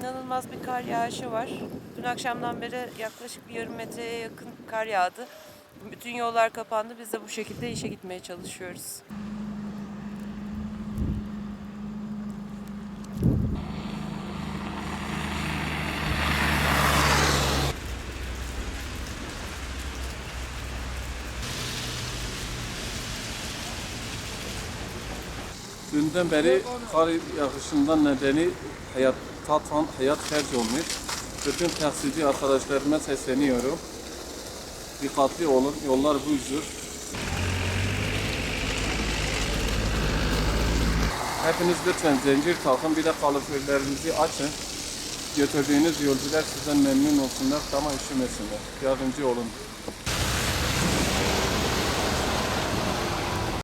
inanılmaz bir kar yağışı var. Dün akşamdan beri yaklaşık bir yarım metreye yakın kar yağdı. Bütün yollar kapandı. Biz de bu şekilde işe gitmeye çalışıyoruz. Dünden beri kar yağışından nedeni hayat, tatan, hayat felç olmuş. Bütün taksici arkadaşlarıma sesleniyorum. Dikkatli olun, yollar buzdur. Hepiniz lütfen zincir takın, bir de kaloriferlerinizi açın. Götürdüğünüz yolcular sizden memnun olsunlar, ama üşümesinler. Yardımcı olun.